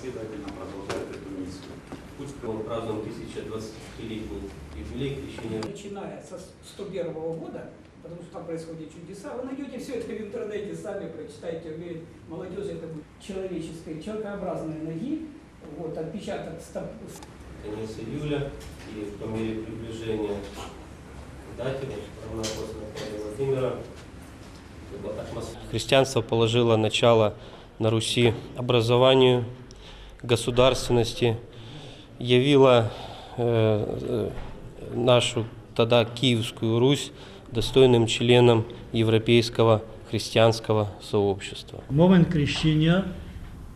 последовательно продолжает эту миссию. Пусть мы празднуем 1020-летний юбилей крещения. Начиная со 101 года, потому что там происходят чудеса, вы найдете все это в интернете, сами прочитайте, уверен, молодежь это будет человеческой, человекообразной ноги, вот, отпечаток стоп, конец июля и по мере приближения равноапостольного Павла Владимира Христианство положило начало на Руси образованию, государственности, явило э, э, нашу тогда Киевскую Русь достойным членом европейского христианского сообщества. Момент крещення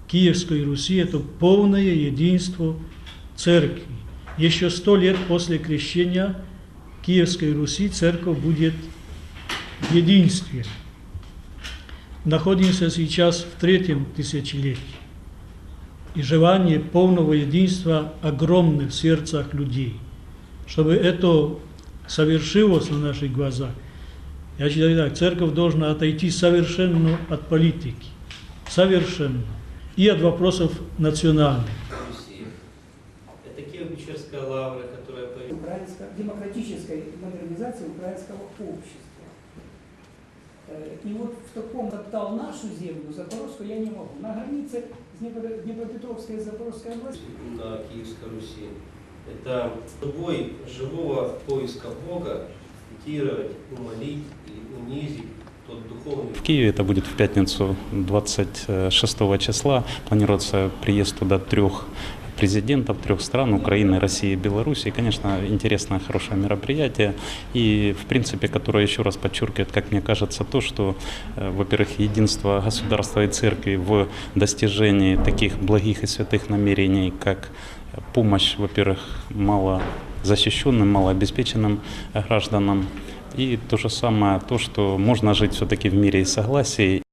Киевской Руси – это полное единство церкви. Еще сто лет после крещения Киевской Руси церковь будет в единстве. Находимся сейчас в третьем тысячелетии. И желание полного единства огромное в сердцах людей. Чтобы это совершилось на наших глазах, я считаю так, церковь должна отойти совершенно от политики. Совершенно. И от вопросов национальных. Это Киево-Печерская лавра, которая появилась. украинской, демократической модернизации украинского общества. Э, И вот в таком топтал нашу землю, Запорожскую, я не могу. На границе с Днепро- Днепропетровской и Запорожской областью на Киевской Руси. Это любой живого поиска Бога, цитировать, умолить и унизить тот духовный В Киеве это будет в пятницу 26 числа. Планируется приезд туда трех президентов трех стран Украины, России и Беларуси. Конечно, интересное, хорошее мероприятие. И, в принципе, которое еще раз подчеркивает, как мне кажется, то, что, э, во-первых, единство государства и церкви в достижении таких благих и святых намерений, как помощь, во-первых, мало защищенным, малообеспеченным гражданам, и то же самое, то, что можно жить все-таки в мире и согласии,